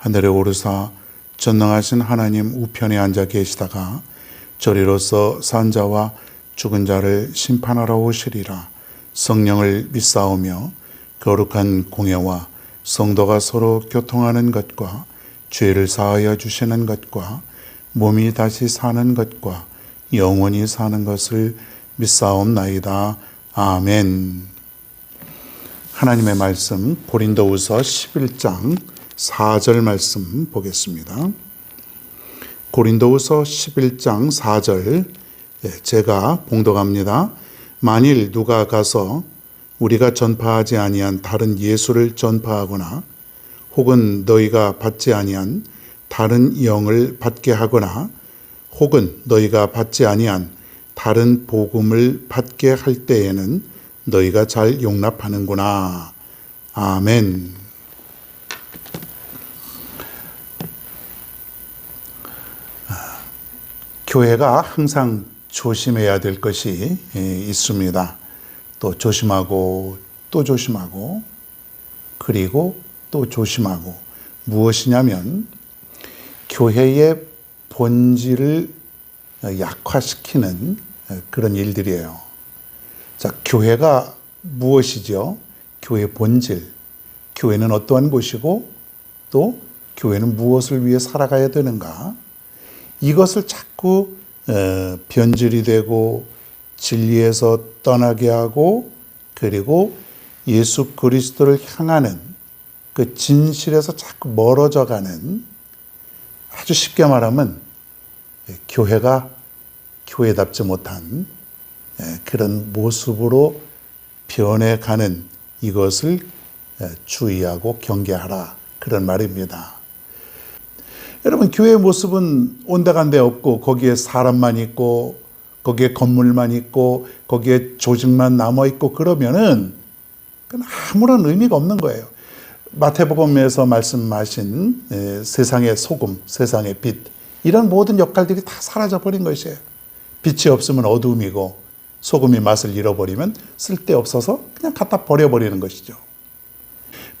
하늘에 오르사 전능하신 하나님 우편에 앉아 계시다가 저리로서 산 자와 죽은 자를 심판하러 오시리라 성령을 믿사오며 거룩한 공예와 성도가 서로 교통하는 것과 죄를 사하여 주시는 것과 몸이 다시 사는 것과 영원히 사는 것을 믿사옵나이다. 아멘. 하나님의 말씀 고린도후서 11장 4절 말씀 보겠습니다. 고린도후서 11장 4절 예, 제가 봉독합니다. 만일 누가 가서 우리가 전파하지 아니한 다른 예수를 전파하거나 혹은 너희가 받지 아니한 다른 영을 받게 하거나 혹은 너희가 받지 아니한 다른 복음을 받게 할 때에는 너희가 잘 용납하는구나. 아멘. 교회가 항상 조심해야 될 것이 있습니다. 또 조심하고 또 조심하고 그리고 또 조심하고 무엇이냐면 교회의 본질을 약화시키는 그런 일들이에요. 자, 교회가 무엇이죠? 교회 본질. 교회는 어떠한 곳이고 또 교회는 무엇을 위해 살아가야 되는가? 이것을 자꾸 변질이 되고 진리에서 떠나게 하고 그리고 예수 그리스도를 향하는 그 진실에서 자꾸 멀어져 가는 아주 쉽게 말하면 교회가 교회답지 못한 그런 모습으로 변해가는 이것을 주의하고 경계하라 그런 말입니다. 여러분 교회의 모습은 온데간데 없고 거기에 사람만 있고 거기에 건물만 있고 거기에 조직만 남아 있고 그러면은 그건 아무런 의미가 없는 거예요. 마태복음에서 말씀하신 세상의 소금, 세상의 빛 이런 모든 역할들이 다 사라져 버린 것이에요. 빛이 없으면 어두움이고 소금이 맛을 잃어버리면 쓸데 없어서 그냥 갖다 버려 버리는 것이죠.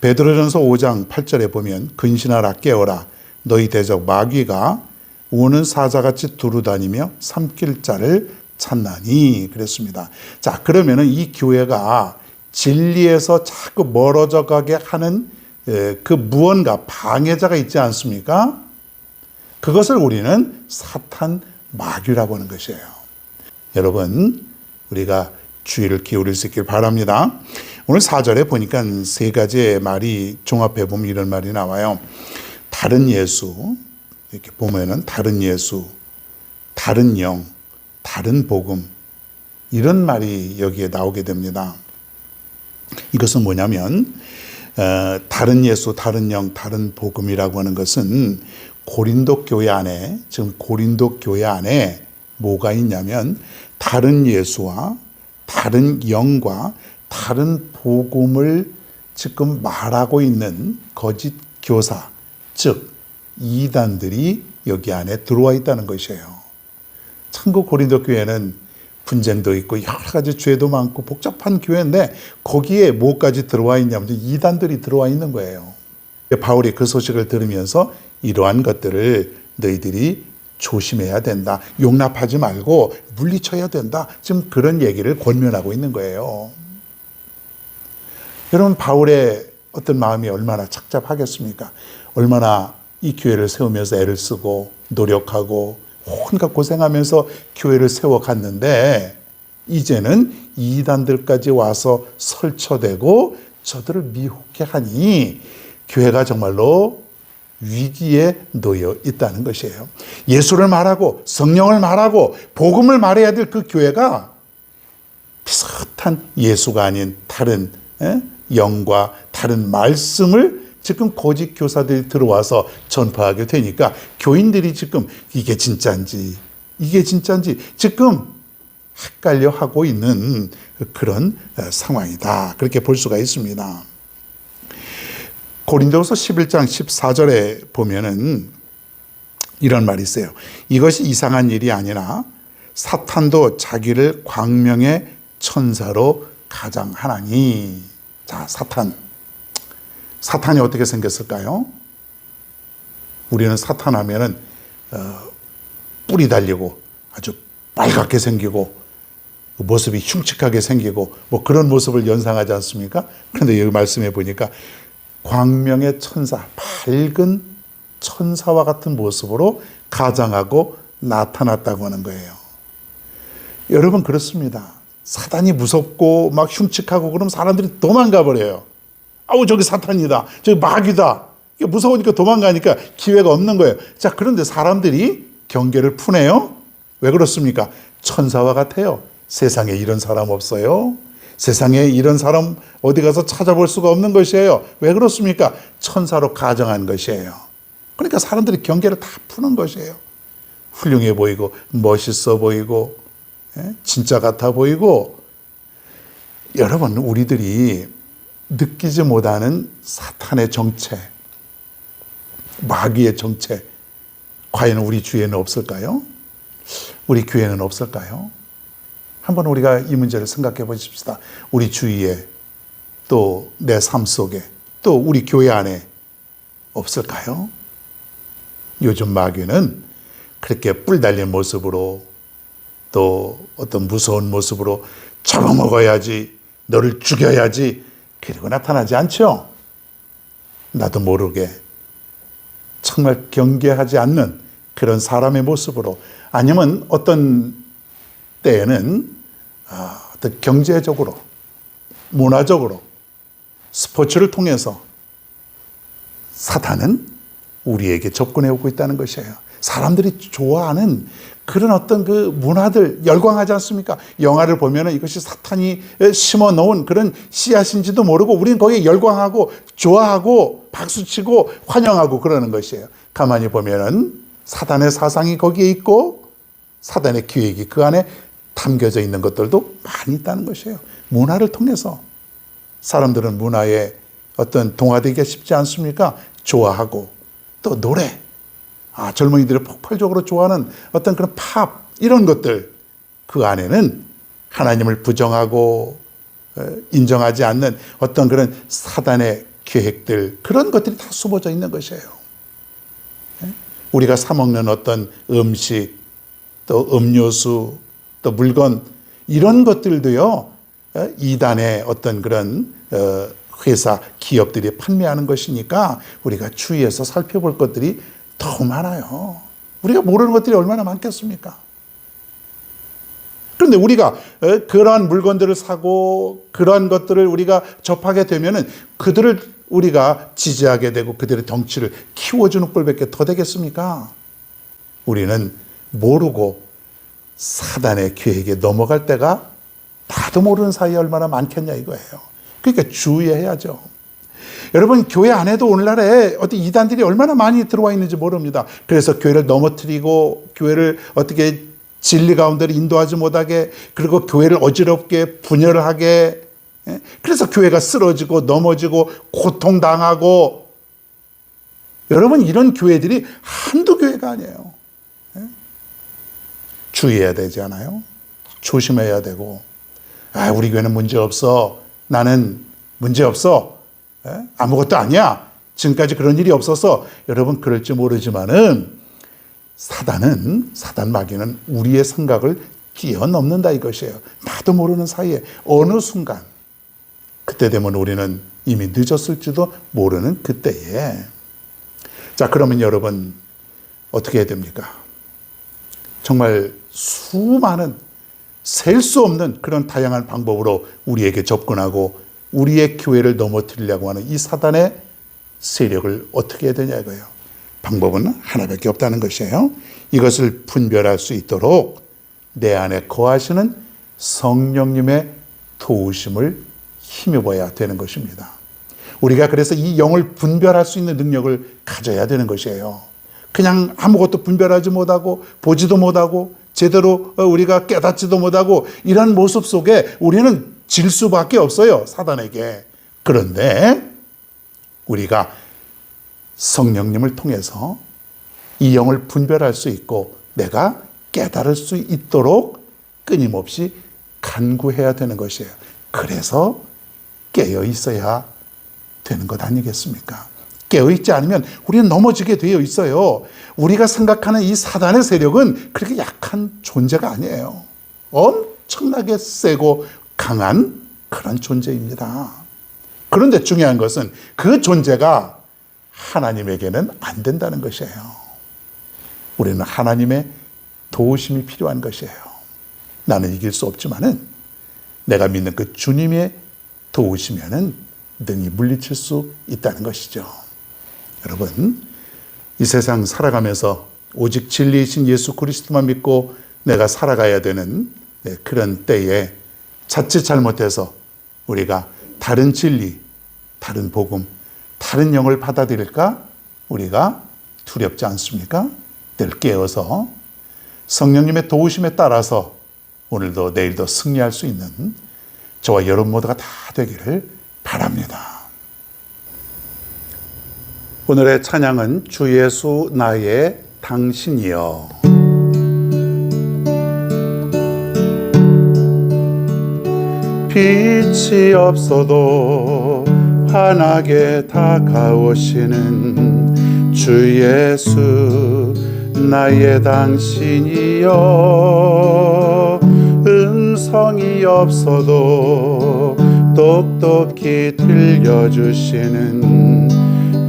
베드로전서 5장 8절에 보면 근신하라 깨어라 너희 대적 마귀가 우는 사자같이 두루다니며 삼킬 자를 찾나니 그랬습니다. 자 그러면은 이 교회가 진리에서 자꾸 멀어져 가게 하는 그 무언가 방해자가 있지 않습니까? 그것을 우리는 사탄 마귀라고 하는 것이에요. 여러분, 우리가 주의를 기울일 수 있길 바랍니다. 오늘 4절에 보니까 세 가지의 말이 종합해 보면 이런 말이 나와요. 다른 예수, 이렇게 보면은 다른 예수, 다른 영, 다른 복음, 이런 말이 여기에 나오게 됩니다. 이것은 뭐냐면, 어, 다른 예수, 다른 영, 다른 복음이라고 하는 것은 고린도 교회 안에, 지금 고린도 교회 안에 뭐가 있냐면, 다른 예수와 다른 영과 다른 복음을 지금 말하고 있는 거짓 교사, 즉, 이단들이 여기 안에 들어와 있다는 것이에요. 참고 고린도 교회는 분쟁도 있고 여러 가지 죄도 많고 복잡한 교회인데 거기에 뭐까지 들어와 있냐면 이단들이 들어와 있는 거예요. 바울이 그 소식을 들으면서 이러한 것들을 너희들이 조심해야 된다. 용납하지 말고 물리쳐야 된다. 지금 그런 얘기를 권면하고 있는 거예요. 여러분, 바울의 어떤 마음이 얼마나 착잡하겠습니까? 얼마나 이 교회를 세우면서 애를 쓰고 노력하고 온갖 고생하면서 교회를 세워갔는데 이제는 이단들까지 와서 설쳐대고 저들을 미혹해 하니 교회가 정말로 위기에 놓여 있다는 것이에요. 예수를 말하고 성령을 말하고 복음을 말해야 될 그 교회가 비슷한 예수가 아닌 다른 영과 다른 말씀을 지금 거짓 교사들이 들어와서 전파하게 되니까 교인들이 지금 이게 진짜인지 이게 진짜인지 지금 헷갈려 하고 있는 그런 상황이다. 그렇게 볼 수가 있습니다. 고린도서 11장 14절에 보면은 이런 말이 있어요. 이것이 이상한 일이 아니라 사탄도 자기를 광명의 천사로 가장하나니. 자, 사탄. 사탄이 어떻게 생겼을까요? 우리는 사탄 하면은 어, 뿔이 달리고 아주 빨갛게 생기고 모습이 흉측하게 생기고 뭐 그런 모습을 연상하지 않습니까? 그런데 여기 말씀해 보니까 광명의 천사, 밝은 천사와 같은 모습으로 가장하고 나타났다고 하는 거예요. 여러분 그렇습니다. 사단이 무섭고 막 흉측하고 그럼 사람들이 도망가 버려요. 아우 저기 사탄이다. 저기 마귀다. 무서우니까 도망가니까 기회가 없는 거예요. 자 그런데 사람들이 경계를 푸네요. 왜 그렇습니까? 천사와 같아요. 세상에 이런 사람 없어요. 세상에 이런 사람 어디 가서 찾아볼 수가 없는 것이에요. 왜 그렇습니까? 천사로 가정한 것이에요. 그러니까 사람들이 경계를 다 푸는 것이에요. 훌륭해 보이고 멋있어 보이고 예? 진짜 같아 보이고 여러분 우리들이 느끼지 못하는 사탄의 정체, 마귀의 정체 과연 우리 주위에는 없을까요? 우리 교회는 없을까요? 한번 우리가 이 문제를 생각해 보십시다. 우리 주위에 또 내 삶 속에 또 우리 교회 안에 없을까요? 요즘 마귀는 그렇게 뿔 달린 모습으로 또 어떤 무서운 모습으로 잡아먹어야지 너를 죽여야지 그리고 나타나지 않죠. 나도 모르게 정말 경계하지 않는 그런 사람의 모습으로 아니면 어떤 때에는 아, 어떤 경제적으로 문화적으로 스포츠를 통해서 사탄은 우리에게 접근해 오고 있다는 것이에요. 사람들이 좋아하는 그런 어떤 그 문화들 열광하지 않습니까? 영화를 보면 이것이 사탄이 심어 놓은 그런 씨앗인지도 모르고 우리는 거기에 열광하고 좋아하고 박수치고 환영하고 그러는 것이에요. 가만히 보면은 사단의 사상이 거기에 있고 사단의 기획이 그 안에 담겨져 있는 것들도 많이 있다는 것이에요. 문화를 통해서 사람들은 문화에 어떤 동화되기가 쉽지 않습니까? 좋아하고 또 노래, 아, 젊은이들이 폭발적으로 좋아하는 어떤 그런 팝 이런 것들 그 안에는 하나님을 부정하고 어, 인정하지 않는 어떤 그런 사단의 계획들 그런 것들이 다 숨어져 있는 것이에요. 예? 우리가 사 먹는 어떤 음식 또 음료수 또 물건 이런 것들도요 어, 이단의 어떤 그런 어, 회사 기업들이 판매하는 것이니까 우리가 주의해서 살펴볼 것들이 더 많아요. 우리가 모르는 것들이 얼마나 많겠습니까? 그런데 우리가 어, 그러한 물건들을 사고 그러한 것들을 우리가 접하게 되면은 그들을 우리가 지지하게 되고 그들의 덩치를 키워주는 꼴밖에 더 되겠습니까? 우리는 모르고 사단의 계획에 넘어갈 때가 나도 모르는 사이에 얼마나 많겠냐 이거예요. 그러니까 주의해야죠. 여러분 교회 안에도 오늘날에 어디 이단들이 얼마나 많이 들어와 있는지 모릅니다. 그래서 교회를 넘어뜨리고 교회를 어떻게 진리 가운데로 인도하지 못하게 그리고 교회를 어지럽게 분열하게 예? 그래서 교회가 쓰러지고 넘어지고 고통당하고 여러분 이런 교회들이 한두 교회가 아니에요. 예? 주의해야 되지 않아요? 조심해야 되고 아 우리 교회는 문제 없어 나는 문제 없어 예? 아무것도 아니야. 지금까지 그런 일이 없어서 여러분 그럴지 모르지만은 사단은 사단 마귀는 우리의 생각을 뛰어넘는다 이것이에요. 나도 모르는 사이에 어느 순간 그때 되면 우리는 이미 늦었을지도 모르는 그때에 자 그러면 여러분 어떻게 해야 됩니까? 정말 수많은 셀 수 없는 그런 다양한 방법으로 우리에게 접근하고 우리의 교회를 넘어뜨리려고 하는 이 사단의 세력을 어떻게 해야 되냐 이거예요. 방법은 하나밖에 없다는 것이에요. 이것을 분별할 수 있도록 내 안에 거하시는 성령님의 도우심을 힘입어야 되는 것입니다. 우리가 그래서 이 영을 분별할 수 있는 능력을 가져야 되는 것이에요. 그냥 아무것도 분별하지 못하고 보지도 못하고 제대로 어, 우리가 깨닫지도 못하고 이런 모습 속에 우리는 질 수밖에 없어요. 사단에게. 그런데 우리가 성령님을 통해서 이 영을 분별할 수 있고 내가 깨달을 수 있도록 끊임없이 간구해야 되는 것이에요. 그래서 깨어 있어야 되는 것 아니겠습니까? 깨어 있지 않으면 우리는 넘어지게 되어 있어요. 우리가 생각하는 이 사단의 세력은 그렇게 약한 존재가 아니에요. 엄청나게 세고 강한 그런 존재입니다. 그런데 중요한 것은 그 존재가 하나님에게는 안 된다는 것이에요. 우리는 하나님의 도우심이 필요한 것이에요. 나는 이길 수 없지만은 내가 믿는 그 주님의 도우시면은 능히 물리칠 수 있다는 것이죠. 여러분, 이 세상 살아가면서 오직 진리이신 예수 그리스도만 믿고 내가 살아가야 되는 네, 그런 때에 자칫 잘못해서 우리가 다른 진리, 다른 복음, 다른 영을 받아들일까? 우리가 두렵지 않습니까? 늘 깨어서 성령님의 도우심에 따라서 오늘도 내일도 승리할 수 있는 저와 여러분 모두가 다 되기를 바랍니다. 오늘의 찬양은 주 예수 나의 당신이여. 빛이 없어도 환하게 다가오시는 주 예수 나의 당신이여. 음성이 없어도 똑똑히 들려주시는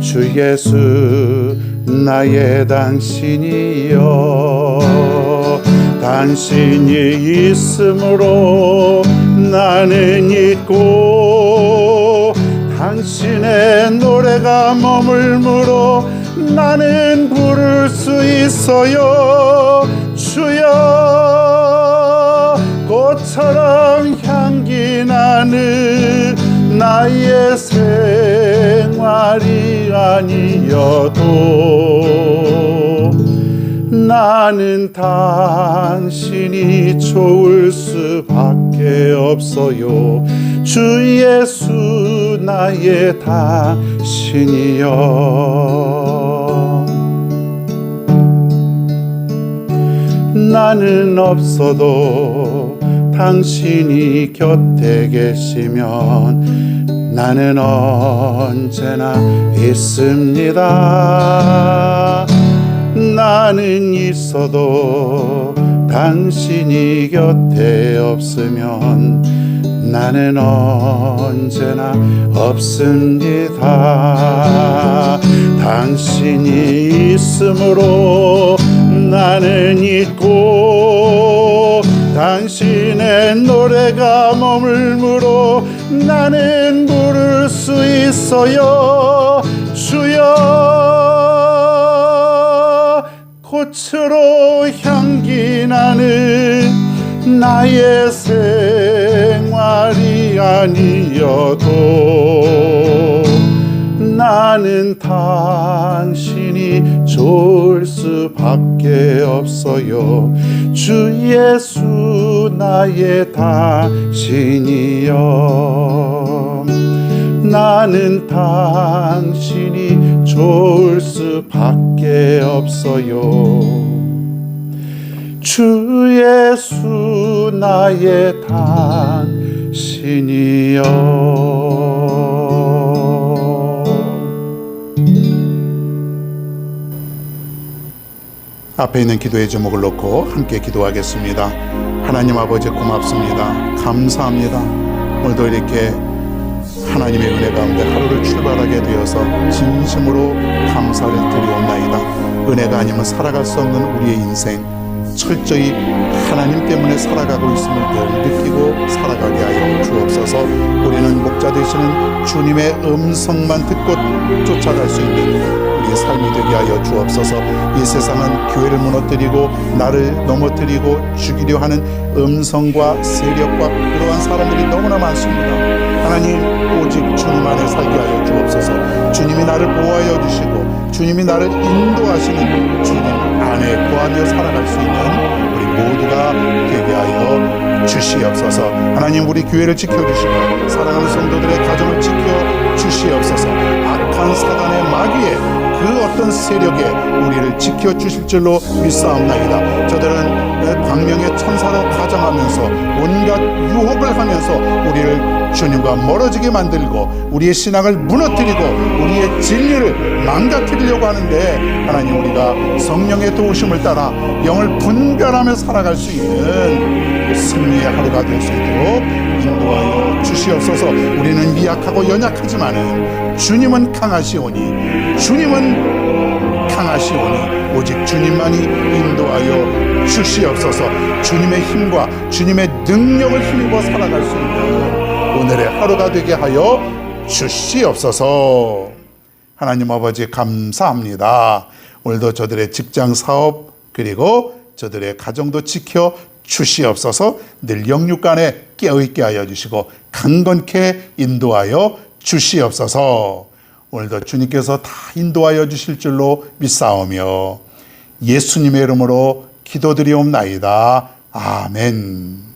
주 예수 나의 당신이여. 당신이 있으므로 나는 있고 당신의 노래가 머물므로 나는 부를 수 있어요. 주여 꽃처럼 향기 나는 나의 생활이 아니어도 나는 당신이 좋을 수밖에 없어요 주 예수 나의 당신이여 나는 없어도 당신이 곁에 계시면 나는 언제나 있습니다. 나는 있어도 당신이 곁에 없으면 나는 언제나 없습니다. 당신이 있으므로 나는 있고 당신의 노래가 머물므로 나는 부를 수 있어요 주여 꽃으로 향기 나는 나의 생활이 아니어도 나는 당신이 좋을 수밖에 없어요. 주 예수 나의 당신이여 나는 당신이 좋을 수밖에 없어요 주 예수 나의 당신이여 앞에 있는 기도의 제목을 놓고 함께 기도하겠습니다. 하나님 아버지 고맙습니다. 감사합니다. 오늘도 이렇게 하나님의 은혜 가운데 하루를 출발하게 되어서 진심으로 감사를 드리옵나이다. 은혜가 아니면 살아갈 수 없는 우리의 인생 철저히 하나님 때문에 살아가고 있음을 늘 느끼고 살아가게 하여 주옵소서 우리는 목자 되시는 주님의 음성만 듣고 쫓아갈 수 있는 우리의 삶이 되게 하여 주옵소서. 이 세상은 교회를 무너뜨리고 나를 넘어뜨리고 죽이려 하는 음성과 세력과 그러한 사람들이 너무나 많습니다. 하나님 오직 주님 안에 살게 하여 주옵소서. 주님이 나를 보호하여 주시고 주님이 나를 인도하시는 주님 안에 거하며 살아갈 수 있는 우리 모두가 되게 하여 주시옵소서. 하나님 우리 교회를 지켜주시고 사랑하는 성도들의 가정을 지켜 주시옵소서. 악한 사단의 마귀에 그 어떤 세력에 우리를 지켜 주실 줄로 믿사옵나이다. 저들은 광명의 천사로 가장하면서 온갖 유혹을 하면서 우리를 주님과 멀어지게 만들고 우리의 신앙을 무너뜨리고 우리의 진리를 망가뜨리려고 하는데 하나님 우리가 성령의 도우심을 따라 영을 분별하며 살아갈 수 있는 승리의 하루가 될 수 있도록 인도하여 주시옵소서. 우리는 미약하고 연약하지만은 주님은 강하시오니 주님은 강하시오니 오직 주님만이 인도하여 주시옵소서. 주님의 힘과 주님의 능력을 힘입어 살아갈 수 있는 오늘의 하루가 되게 하여 주시옵소서 하나님 아버지 감사합니다 오늘도 저들의 직장 사업 그리고 저들의 가정도 지켜 주시옵소서 늘 영육간에 깨어있게 하여 주시고 강건케 인도하여 주시옵소서 오늘도 주님께서 다 인도하여 주실 줄로 믿사오며 예수님의 이름으로 기도드리옵나이다. 아멘.